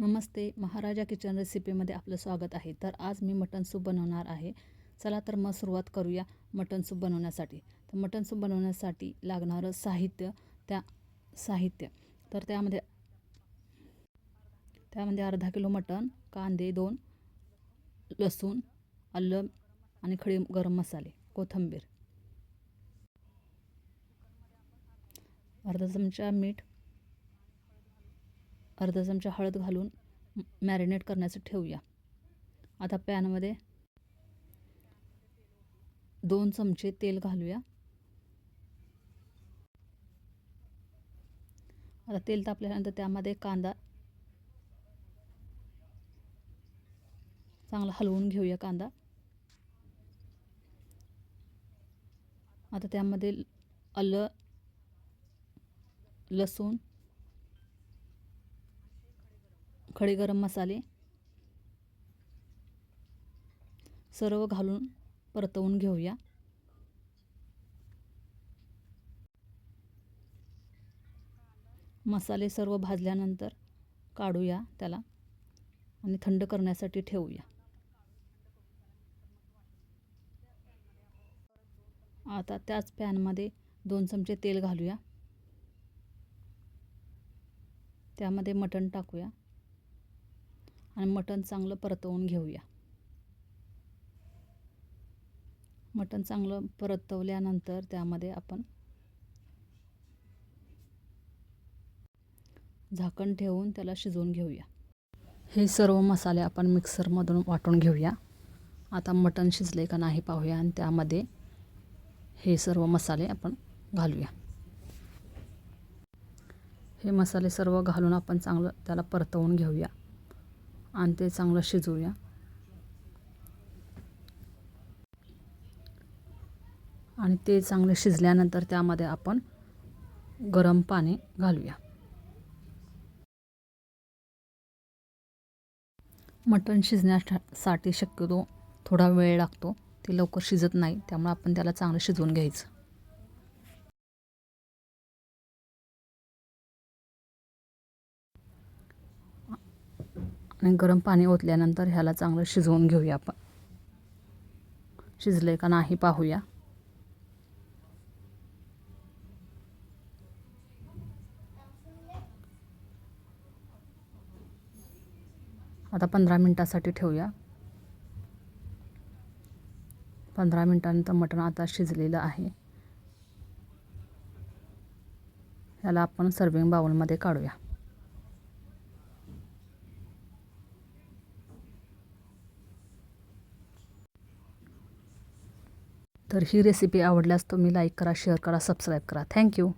नमस्ते महाराजा kitchen रेसिपीमध्ये आपलं स्वागत आहे. तर आज मी मटन सूप बनवणार आहे. चला तर मग सुरुवात करूया मटन सूप बनवण्यासाठी. तर मटन सूप बनवण्यासाठी लागणारं साहित्य त्या साहित्य. तर त्यामध्ये त्यामध्ये अर्धा किलो मटण कांदे दोन लसूण आलं आणि खडे गरम मसाले कोथिंबीर. अर्धा चमचा मीठ अर्धा चमचा हळद घालून मॅरिनेट करण्यासाठी ठेवूया. आता पॅनमध्ये दोन चमचे तेल घालूया. आता तेल तापल्यानंतर त्यामध्ये कांदा चांगला हलवून घेऊया कांदा. आता त्यामध्ये आलं लसूण खडे गरम मसाले सर्व घालून परतवून घेऊया. मसाले सर्व भाजल्यानंतर काढूया त्याला आणि थंड करण्यासाठी ठेवूया. आता त्याच पॅनमध्ये दोन चमचे तेल घालूया. त्यामध्ये मटण टाकूया. आणि मटण चांगलं परतवून घेऊया. मटण चांगलं परतवल्यानंतर त्यामध्ये आपण झाकण ठेवून त्याला शिजवून घेऊया. हे सर्व मसाले आपण मिक्सरमधून वाटून घेऊया. आता मटण शिजले का नाही पाहूया आणि त्यामध्ये हे सर्व मसाले आपण घालूया. हे मसाले सर्व घालून आपण चांगलं त्याला परतवून घेऊया. आणि ते चांगलं शिजवूया. आणि ते चांगले शिजल्यानंतर त्यामध्ये आपण गरम पाणी घालूया. मटण शिजण्यासाठी शक्यतो थोडा वेळ लागतो. ते लवकर शिजत नाही त्यामुळे आपण त्याला चांगलं शिजवून घ्यायचं. आणि गरम पाणी ओतल्यानंतर ह्याला चांगलं शिजवून घेऊया आपण. शिजले का नाही पाहूया. आता पंधरा मिनटासाठी ठेवूया. पंधरा मिनटानंतर मटण आता शिजलेलं आहे. ह्याला आपण सर्विंग बाउलमध्ये काढूया. तर ही रेसिपी आवडल्यास तुम्ही लाईक करा शेअर करा सबस्क्राईब करा. थँक्यू